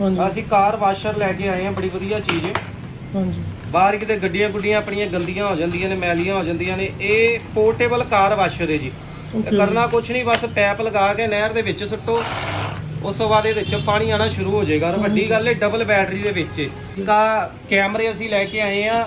ਹਾਂਜੀ। ਅਸੀਂ ਕਾਰ ਵਾਸ਼ਰ ਲੈ ਕੇ ਆਏ ਆ ਬੜੀ ਵਧੀਆ ਚੀਜ਼ ਹੈ ਹਾਂਜੀ। ਬਾਹਰ ਕਿਤੇ ਗੱਡੀਆਂ ਗੁੱਡੀਆਂ ਆਪਣੀਆਂ ਗੰਦੀਆਂ ਹੋ ਜਾਂਦੀਆਂ ਨੇ ਮੈਲੀਆਂ ਹੋ ਜਾਂਦੀਆਂ ਨੇ ਇਹ ਪੋਰਟੇਬਲ ਕਾਰ ਵਾਸ਼ਰ ਹੈ ਜੀ। ਤੇ Okay. ਕਰਨਾ ਕੁਛ ਨਹੀਂ ਬਸ ਪੈਪ ਲਗਾ ਕੇ ਨਹਿਰ ਦੇ ਵਿੱਚ ਸੁੱਟੋ। ਉਸ ਤੋਂ ਬਾਅਦ ਇਹਦੇ ਵਿੱਚ ਪਾਣੀ ਆਣਾ ਸ਼ੁਰੂ ਹੋ ਜਾਏਗਾ। ਔਰ ਵੱਡੀ ਗੱਲ ਹੈ ਡਬਲ ਬੈਟਰੀ ਦੇ ਵਿੱਚ ਕਾ ਕੈਮਰੇ ਅਸੀਂ ਲੈ ਕੇ ਆਏ ਆ।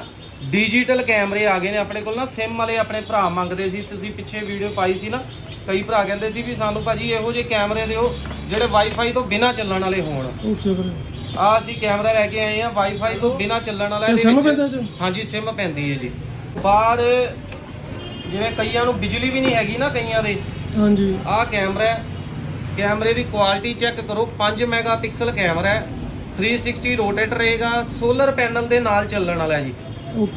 ਡਿਜੀਟਲ ਕੈਮਰੇ ਆ ਗਏ ਨੇ ਆਪਣੇ ਕੋਲ ਨਾ ਸਿਮ ਵਾਲੇ ਆਪਣੇ ਭਰਾ ਮੰਗਦੇ ਸੀ। ਤੁਸੀਂ ਪਿੱਛੇ ਵੀਡੀਓ ਪਾਈ ਸੀ ਨਾ ਕਈ ਭਰਾ ਕਹਿੰਦੇ ਸੀ ਵੀ ਸਾਨੂੰ ਭਾਜੀ ਇਹੋ ਜਿਹੇ ਕੈਮਰੇ ਦਿਓ। ਜਿਹੜੇ ਵਾਈਫਾਈ ਤੋਂ ਬਿਨਾਂ ਚੱਲਣ ਵਾਲੇ ਹੋਣ। ਓਕੇ ਵੀਰੇ। ਆ ਅਸੀਂ ਕੈਮਰਾ ਲੈ ਕੇ ਆਏ ਆ ਵਾਈਫਾਈ ਤੋਂ ਬਿਨਾਂ ਚੱਲਣ ਵਾਲਾ ਇਹਦੇ ਸਿਮ ਵਿੱਚ- ਪੈਂਦਾ ਜੀ? ਹਾਂਜੀ ਸਿਮ ਪੈਂਦੀ ਹੈ ਜੀ। ਬਾਹਰ ਜਿਵੇਂ ਕਈਆਂ ਨੂੰ ਬਿਜਲੀ ਵੀ ਨਹੀਂ ਹੈਗੀ ਨਾ ਕਈਆਂ ਦੇ। ਹਾਂਜੀ। ਆਹ ਕੈਮਰਾ ਹੈ। ਕੈਮਰੇ ਦੀ ਕੁਆਲਿਟੀ ਚੈੱਕ ਕਰੋ। 5 ਮੈਗਾਪਿਕਸਲ ਕੈਮਰਾ ਹੈ। 360 ਰੋਟੇਟ ਰਹੇਗਾ। ਸੋਲਰ ਪੈਨਲ ਦੇ ਨਾਲ ਚੱਲਣ ਵਾਲਾ ਜੀ।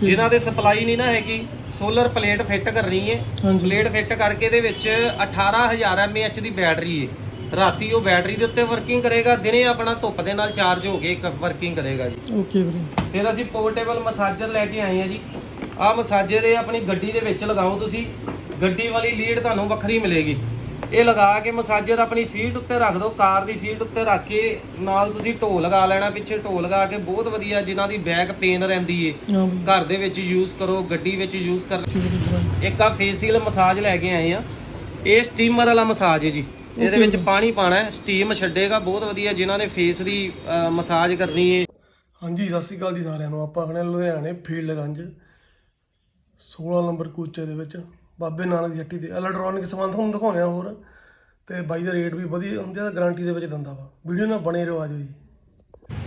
ਜਿਨ੍ਹਾਂ ਦੇ ਸਪਲਾਈ ਨਹੀਂ ਨਾ ਹੈਗੀ ਸੋਲਰ ਪਲੇਟ ਫਿੱਟ ਕਰਨੀ ਹੈ। ਪਲੇਟ ਫਿੱਟ ਕਰਕੇ ਇਹਦੇ ਵਿੱਚ 18000 mAh ਦੀ ਬੈਟਰੀ ਹੈ। ਰਾਤੀ ਉਹ ਬੈਟਰੀ ਦੇ ਉੱਤੇ ਵਰਕਿੰਗ ਕਰੇਗਾ ਦਿਨੇ ਆਪਣਾ ਧੁੱਪ ਦੇ ਨਾਲ ਚਾਰਜ ਹੋ ਕੇ ਵਰਕਿੰਗ ਕਰੇਗਾ ਜੀ। ਓਕੇ ਵੀਰੇ। ਫਿਰ ਅਸੀਂ ਪੋਰਟੇਬਲ ਮਸਾਜਰ ਲੈ ਕੇ ਆਏ ਆ ਜੀ। ਆਹ ਮਸਾਜਰ ਇਹ ਆਪਣੀ ਗੱਡੀ ਦੇ ਵਿੱਚ ਲਗਾਓ ਤੁਸੀਂ। ਗੱਡੀ ਵਾਲੀ ਲੀਡ ਤੁਹਾਨੂੰ ਵੱਖਰੀ ਮਿਲੇਗੀ। ਇਹ ਲਗਾ ਕੇ ਮਸਾਜਰ ਆਪਣੀ ਸੀਟ ਉੱਤੇ ਰੱਖ ਦਿਓ ਕਾਰ ਦੀ ਸੀਟ ਉੱਤੇ ਰੱਖ ਕੇ ਨਾਲ ਤੁਸੀਂ ਢੋ ਲਗਾ ਲੈਣਾ ਪਿੱਛੇ ਢੋ ਲਗਾ ਕੇ ਬਹੁਤ ਵਧੀਆ ਜਿਨ੍ਹਾਂ ਦੀ ਬੈਕ ਪੇਨ ਰਹਿੰਦੀ ਏ। ਘਰ ਦੇ ਵਿੱਚ ਯੂਜ਼ ਕਰੋ ਗੱਡੀ ਵਿੱਚ ਯੂਜ਼ ਕਰ ਇੱਕ ਆ ਫੇਸੀਅਲ ਮਸਾਜ ਲੈ ਕੇ ਆਏ ਆ। ਇਹ ਸਟੀਮਰ ਵਾਲਾ ਮਸਾਜ ਹੈ ਜੀ। ਇਹਦੇ ਵਿੱਚ. ਪਾਣੀ ਪਾਣਾ ਹੈ ਸਟੀਮ ਛੱਡੇਗਾ ਬਹੁਤ ਵਧੀਆ ਜਿਨ੍ਹਾਂ ਨੇ ਫੇਸ ਦੀ ਮਸਾਜ ਕਰਨੀ ਏ ਹਾਂਜੀ ਸਤਿ ਸ਼੍ਰੀ ਅਕਾਲ ਜੀ ਸਾਰਿਆਂ ਨੂੰ। ਆਪਾਂ ਹਾਂ ਲੁਧਿਆਣੇ ਫੀਲਡਗੰਜ 16 ਨੰਬਰ ਕੂਚੇ ਦੇ ਵਿੱਚ ਬਾਬੇ ਨਾਨਕ ਦੀ ਹੱਟੀ ਤੇ ਇਲੈਕਟ੍ਰੋਨਿਕ ਸਮਾਨ ਤੁਹਾਨੂੰ ਦਿਖਾਉਂਦੇ ਆ ਹੋਰ। ਤੇ ਬਾਈ ਦਾ ਰੇਟ ਵੀ ਵਧੀਆ ਹੁੰਦੇ ਆ ਗਾਰੰਟੀ ਦੇ ਵਿੱਚ ਦਿੰਦਾ ਵਾ। ਵੀਡੀਓ ਨਾਲ ਬਣੇ ਰਹੋ ਆਜੋ ਜੀ।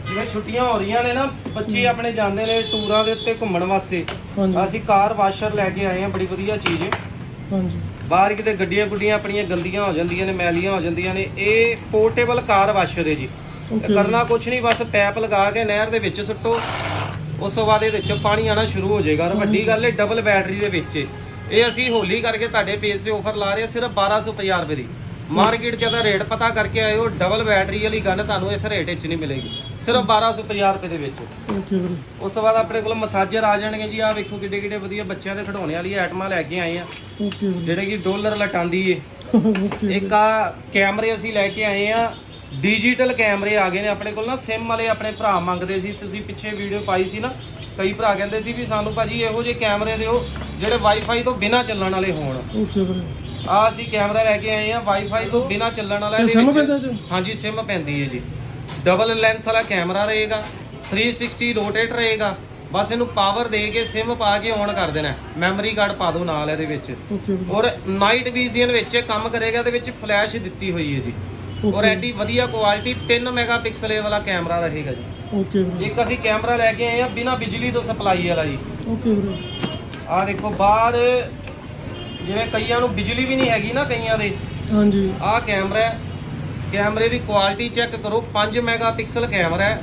ਜਿਵੇਂ ਛੁੱਟੀਆਂ ਹੋ ਰਹੀਆਂ ਨੇ ਨਾ ਬੱਚੇ ਆਪਣੇ ਜਾਂਦੇ ਨੇ ਟੂਰਾਂ ਦੇ ਉੱਤੇ ਘੁੰਮਣ ਵਾਸਤੇ। ਹਾਂਜੀ। ਅਸੀਂ ਕਾਰ ਵਾਸ਼ਰ ਲੈ ਕੇ ਆਏ ਆ ਬੜੀ ਵਧੀਆ ਚੀਜ਼ ਹੈ। ਹਾਂਜੀ। ਬਾਹਰ ਕਿਤੇ ਗੱਡੀਆਂ ਗੁੱਡੀਆਂ ਆਪਣੀਆਂ ਗੰਦੀਆਂ ਹੋ ਜਾਂਦੀਆਂ ਨੇ ਮੈਲੀਆਂ ਹੋ ਜਾਂਦੀਆਂ ਨੇ ਇਹ ਪੋਰਟੇਬਲ ਕਾਰ ਵਾਸ਼ਰ ਹੈ ਜੀ। ਕਰਨਾ ਕੁਛ ਨਹੀਂ ਬਸ ਪੈਪ ਲਗਾ ਕੇ ਨਹਿਰ ਦੇ ਵਿੱਚ ਸੁੱਟੋ। ਉਸ ਤੋਂ ਬਾਅਦ ਇਹਦੇ ਵਿੱਚ ਪਾਣੀ ਆਣਾ ਸ਼ੁਰੂ ਹੋ ਜਾਏਗਾ। ਔਰ ਵੱਡੀ ਗੱਲ ਹੈ ਡਬਲ ਬੈਟਰੀ ਦੇ ਵਿੱਚ ਹੈ। ਇਹ ਅਸੀਂ ਹੋਲੀ ਕਰਕੇ ਤੁਹਾਡੇ ਪੇਜ ਤੇ ਆਫਰ ਲਾ ਰਹੇ ਹਾਂ ਸਿਰਫ 1250 ਰੁਪਏ ਦੀ। ਮਾਰਕੀਟ 'ਚ ਰੇਟ ਪਤਾ ਕਰਕੇ ਆਇਓ ਡਬਲ ਬੈਟਰੀ ਵਾਲੀ ਗਨ ਤੁਹਾਨੂੰ ਇਸ ਰੇਟ 'ਚ ਨਹੀਂ ਮਿਲੇਗੀ। ਸਿਰਫ 1250 ਰੁਪਏ ਦੇ ਵਿੱਚ। ਓਕੇ ਵੀਰੇ। ਉਸ ਤੋਂ ਬਾਅਦ ਆਪਣੇ ਕੋਲ ਮਸਾਜਰ ਆ ਜਾਣਗੇ ਜੀ ਆਹ ਵੇਖੋ ਕਿੱਡੇ ਕਿੱਡੇ ਵਧੀਆ ਬੱਚਿਆਂ ਦੇ ਖਿਡੌਣੇ ਵਾਲੀ ਆਈਟਮਾਂ ਲੈ ਕੇ ਆਏ ਆ। ਓਕੇ ਵੀਰੇ। ਜਿਹੜੇ ਕਿ ਡਾਲਰ ਲਟਾਉਂਦੀ ਏ। ਓਕੇ ਇੱਕ ਆ ਕੈਮਰੇ ਅਸੀਂ ਲੈ ਕੇ ਆਏ ਆ। ਡਿਜੀਟਲ ਕੈਮਰੇ ਆ ਗਏ ਨੇ ਆਪਣੇ ਕੋਲ ਨਾ। ਸਿਮ ਵਾਲੇ ਆਪਣੇ ਭਰਾ ਮੰਗਦੇ ਸੀ। ਤੁਸੀਂ ਪਿੱਛੇ ਵੀਡੀਓ ਪਾਈ ਸੀ ਨਾ। ਕਈ ਭਰਾ ਕਹਿੰਦੇ ਸੀ ਵੀ ਸਾਨੂੰ ਭਾਜੀ ਇਹੋ ਜਿਹੇ ਕੈਮਰੇ ਦਿਓ ਜਿਹੜੇ ਵਾਈਫਾਈ ਤੋਂ ਬਿਨਾਂ ਚੱਲਣ ਵਾਲੇ ਹੋਣ। ਓਕੇ ਵੀਰੇ। ਆ ਅਸੀਂ ਕੈਮਰਾ ਲੈ ਕੇ ਆਏ ਆ ਵਾਈਫਾਈ ਤੋਂ ਬਿਨਾਂ ਚੱਲਣ ਵਾਲਾ ਇਹਦੇ ਸਿਮ ਪੈਂਦਾ ਜੀ? ਹਾਂਜੀ ਸਿਮ ਪੈਂਦੀ ਹੈ ਜੀ। ਡਬਲ ਲੈਂਸ ਵਾਲਾ ਕੈਮਰਾ ਰਹੇਗਾ 360 ਰੋਟੇਟ ਰਹੇਗਾ। ਬਸ ਇਹਨੂੰ ਪਾਵਰ ਦੇ ਕੇ ਸਿਮ ਪਾ ਕੇ ਔਨ ਕਰ ਦੇਣਾ ਮੈਮਰੀ ਕਾਰਡ ਪਾ ਦਿਓ ਨਾਲ ਇਹਦੇ ਵਿੱਚ। ਔਰ ਨਾਈਟ ਵਿਜ਼ਨ ਵਿੱਚ ਕੰਮ ਕਰੇਗਾ ਇਹਦੇ ਵਿੱਚ ਫਲੈਸ਼ ਦਿੱਤੀ ਹੋਈ ਹੈ ਜੀ। ਔਰ ਐਡੀ ਵਧੀਆ ਕੁਆਲਿਟੀ 3 ਮੈਗਾਪਿਕਸਲ ਇਹ ਵਾਲਾ ਕੈਮਰਾ ਰਹੇਗਾ ਜੀ। ਓਕੇ ਵੀਰੇ ਇੱਕ ਅਸੀਂ ਕੈਮਰਾ ਲੈ ਕੇ ਆਏ ਆ ਬਿਨਾ ਬਿਜਲੀ ਤੋਂ ਸਪਲਾਈ ਵਾਲਾ ਜੀ। ਓਕੇ ਵੀਰੇ ਆਹ ਦੇਖੋ ਬਾਹਰ ਜਿਵੇਂ ਕਈਆਂ ਨੂੰ ਬਿਜਲੀ ਵੀ ਨਹੀਂ ਹੈਗੀ ਨਾ ਕਈਆਂ ਦੇ। ਹਾਂਜੀ। ਆਹ ਕੈਮਰਾ ਹੈ। ਕੈਮਰੇ ਦੀ ਕੁਆਲਿਟੀ ਚੈੱਕ ਕਰੋ। 5 ਮੈਗਾਪਿਕਸਲ ਕੈਮਰਾ ਹੈ।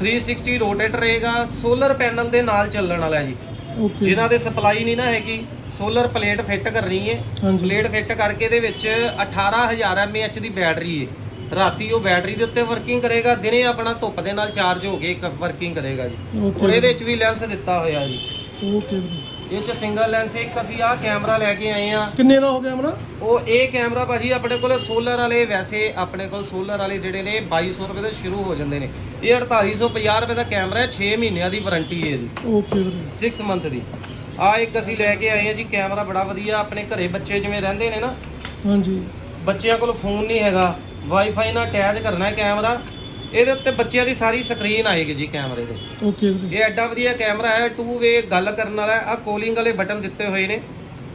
360 ਰੋਟੇਟ ਰਹੇਗਾ। ਸੋਲਰ ਪੈਨਲ ਦੇ ਨਾਲ ਚੱਲਣ ਵਾਲਾ ਜੀ। ਓਕੇ ਜਿਨ੍ਹਾਂ ਦੇ ਸਪਲਾਈ ਨਹੀਂ ਨਾ ਹੈਗੀ। ਸੋਲਰ ਪਲੇਟ ਫਿੱਟ ਕਰਨੀ ਹੈ। ਪਲੇਟ ਫਿੱਟ ਕਰਕੇ ਇਹਦੇ ਵਿੱਚ 18000 mAh ਦੀ ਬੈਟਰੀ ਹੈ। ਰਾਤੀ ਉਹ ਬੈਟਰੀ ਦੇ ਉੱਤੇ ਵਰਕਿੰਗ ਕਰੇਗਾ। ਦਿਨੇ ਆਪਣਾ ਧੁੱਪ ਦੇ ਨਾਲ ਚਾਰਜ ਹੋ ਕੇ ਵਰਕਿੰਗ ਕਰੇਗਾ ਜੀ। ਔਰ ਇਹਦੇ ਵਿੱਚ ਵੀ ਲੈਂਸ ਦਿੱਤਾ ਹੋਇਆ ਜੀ। ਓਕੇ ਇਹ ਚ ਸਿੰਗਲ ਲੈਂਸ ਇੱਕ ਅਸੀਂ ਆਹ ਕੈਮਰਾ ਲੈ ਕੇ ਆਏ ਆ ਕਿੰਨੇ ਦਾ ਹੋ ਗਿਆ ਕੈਮਰਾ ਉਹ ਇਹ ਕੈਮਰਾ ਭਾਜੀ ਆਪਣੇ ਕੋਲ ਸੋਲਰ ਵਾਲੇ ਵੈਸੇ ਆਪਣੇ ਕੋਲ ਸੋਲਰ ਵਾਲੇ ਜਿਹੜੇ ਨੇ 2200 ਰੁਪਏ ਤੋਂ ਸ਼ੁਰੂ ਹੋ ਜਾਂਦੇ ਨੇ। ਇਹ 4850 ਰੁਪਏ ਦਾ ਕੈਮਰਾ ਹੈ 6 ਮਹੀਨਿਆਂ ਦੀ ਵਾਰੰਟੀ ਹੈ ਜੀ ਓਕੇ ਵੀਰੇ 6 ਮੰਥ ਦੀ। ਆ ਇੱਕ ਅਸੀਂ ਲੈ ਕੇ ਆਏ ਆ ਜੀ ਕੈਮਰਾ ਬੜਾ ਵਧੀਆ ਆਪਣੇ ਘਰੇ ਬੱਚੇ ਜਿਵੇਂ ਰਹਿੰਦੇ ਨੇ ਨਾ। ਹਾਂਜੀ। ਬੱਚਿਆਂ ਕੋਲ ਫੋਨ ਨਹੀਂ ਹੈਗਾ। ਵਾਈਫਾਈ ਨਾਲ ਅਟੈਚ ਕਰਨਾ ਹੈ ਕੈਮਰਾ ਇਹਦੇ ਉੱਤੇ ਬੱਚਿਆਂ ਦੀ ਸਾਰੀ ਸਕਰੀਨ ਆਏਗੀ ਜੀ ਕੈਮਰੇ ਦੇ ਓਕੇ ਵੀਰੇ। ਇਹ ਐਡਾ ਵਧੀਆ ਕੈਮਰਾ ਹੈ ਟੂ ਵੇ ਗੱਲ ਕਰਨ ਵਾਲਾ ਆ ਕੋਲਿੰਗ ਵਾਲੇ ਬਟਨ ਦਿੱਤੇ ਹੋਏ ਨੇ।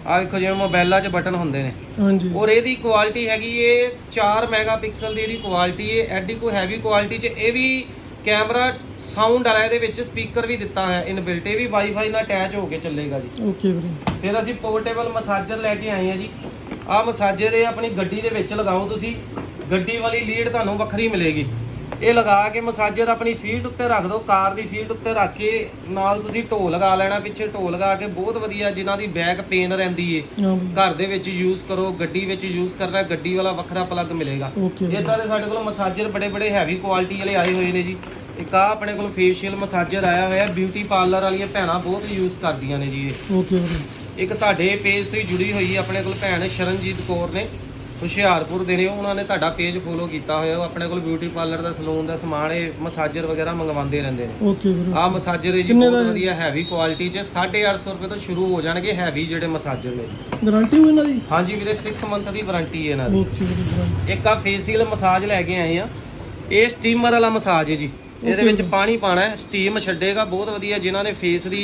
ਆ ਵੇਖੋ ਜਿਵੇਂ ਮੋਬਾਈਲਾਂ 'ਚ ਬਟਨ ਹੁੰਦੇ ਨੇ। ਹਾਂਜੀ। ਔਰ ਇਹਦੀ ਕੁਆਲਿਟੀ ਹੈਗੀ ਏ 4 ਮੈਗਾਪਿਕਸਲ ਦੀ ਇਹਦੀ ਕੁਆਲਿਟੀ ਏ। ਐਡੀ ਕੋ ਹੈਵੀ ਕੁਆਲਿਟੀ 'ਚ ਇਹ ਵੀ ਕੈਮਰਾ ਸਾਊਂਡ ਵਾਲਾ ਇਹਦੇ ਵਿੱਚ ਸਪੀਕਰ ਵੀ ਦਿੱਤਾ ਹੈ ਇਨਬਿਲਟ ਇਹ ਵੀ ਵਾਈਫਾਈ ਨਾਲ ਅਟੈਚ ਹੋ ਕੇ ਚੱਲੇਗਾ ਜੀ। ਓਕੇ ਵੀਰੇ। ਫਿਰ ਅਸੀਂ ਪੋਰਟੇਬਲ ਮਸਾਜਰ ਲੈ ਕੇ ਆਏ ਆ ਜੀ। ਆਹ ਮਸਾਜਰ ਇਹ ਆਪਣੀ ਗੱਡੀ ਦੇ ਵਿੱਚ ਲਗਾਓ ਤੁਸੀਂ। ਗੱਡੀ ਵਾਲੀ ਲੀਡ ਤੁਹਾਨੂੰ ਵੱਖਰੀ ਮਿਲੇਗੀ। ਇਹ ਲਗਾ ਕੇ ਮਸਾਜਰ ਆਪਣੀ ਸੀਟ ਉੱਤੇ ਰੱਖ ਦਿਓ ਕਾਰ ਦੀ ਸੀਟ ਉੱਤੇ ਰੱਖ ਕੇ ਨਾਲ ਤੁਸੀਂ ਢੋ ਲਗਾ ਲੈਣਾ ਪਿੱਛੇ ਢੋ ਲਗਾ ਕੇ ਬਹੁਤ ਵਧੀਆ ਜਿਨ੍ਹਾਂ ਦੀ ਬੈਕ ਪੇਨ ਰਹਿੰਦੀ ਏ ਘਰ ਦੇ ਵਿੱਚ ਯੂਜ਼ ਕਰੋ ਗੱਡੀ ਵਿੱਚ ਯੂਜ਼ ਕਰਨਾ ਗੱਡੀ ਵਾਲਾ ਵੱਖਰਾ ਪਲੱਗ ਮਿਲੇਗਾ। ਇਦਾਂ ਦੇ ਸਾਡੇ ਕੋਲ ਮਸਾਜਰ ਬੜੇ ਬੜੇ ਹੈਵੀ ਕੁਆਲਿਟੀ ਵਾਲੇ ਆਏ ਹੋਏ ਨੇ ਜੀ। ਇੱਕ ਆ ਆਪਣੇ ਕੋਲ ਫੇਸ਼ੀਅਲ ਮਸਾਜਰ ਆਇਆ ਹੋਇਆ ਬਿਊਟੀ ਪਾਰਲਰ ਵਾਲੀਆਂ ਭੈਣਾਂ ਬਹੁਤ ਯੂਜ਼ ਕਰਦੀਆਂ ਨੇ ਜੀ ਇਹ। ਓਕੇ ਇੱਕ ਤੁਹਾਡੇ ਪੇਜ ਤੋਂ ਜੁੜੀ ਹੋਈ ਆਪਣੇ ਕੋਲ ਭੈਣ ਸ਼ਰਨਜੀਤ ਕੌਰ ਨੇ। ਹੁਸ਼ਿਆਰਪੁਰ ਦੇ ਨੇ ਉਹਨਾਂ ਨੇ ਤੁਹਾਡਾ ਪੇਜ ਫੋਲੋ ਕੀਤਾ ਹੋਇਆ ਉਹ ਆਪਣੇ ਕੋਲ ਬਿਊਟੀ ਪਾਰਲਰ ਦਾ ਸਲੂਨ ਦਾ ਸਮਾਨ ਇਹ ਮਸਾਜਰ ਵਗੈਰਾ ਮੰਗਵਾਉਂਦੇ ਰਹਿੰਦੇ ਨੇ। ਓਕੇ ਵੀਰੇ। ਆਹ ਮਸਾਜਰ ਹੈ ਜੀ ਬਹੁਤ? ਵਧੀਆ ਹੈਵੀ ਕੁਆਲਿਟੀ ਚ 850 ਰੁਪਏ ਤੋਂ ਸ਼ੁਰੂ ਹੋ ਜਾਣਗੇ ਹੈਵੀ ਜਿਹੜੇ ਮਸਾਜਰ ਨੇ। ਜੀ ਗਾਰੰਟੀ ਹੋਈ ਇਹਨਾਂ ਦੀ? ਹਾਂਜੀ ਵੀਰੇ 6 ਮੰਥ ਦੀ ਵਾਰੰਟੀ ਹੈ ਇਹਨਾਂ ਦੀ। ਓਕੇ ਵੀਰੇ। ਇੱਕ ਆ ਫੇਸ਼ੀਅਲ ਮਸਾਜ ਲੈ ਕੇ ਆਏ ਆ। ਇਹ ਸਟੀਮਰ ਵਾਲਾ ਮਸਾਜ ਹੈ ਜੀ। ਇਹਦੇ ਵਿੱਚ ਪਾਣੀ ਪਾਣਾ ਹੈ ਸਟੀਮ ਛੱਡੇਗਾ ਬਹੁਤ ਵਧੀਆ ਜਿਨ੍ਹਾਂ ਨੇ ਫੇਸ ਦੀ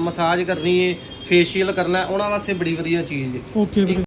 ਮਸਾਜ ਕਰਨੀ ਹੈ ਫੇਸ਼ੀਅਲ ਕਰਨਾ ਹੈ, ਉਹਨਾਂ ਵਾਸਤੇ ਬੜੀ ਵਧੀਆ ਚੀਜ਼ ਹੈ। ਓਕੇ ਵੀਰੇ।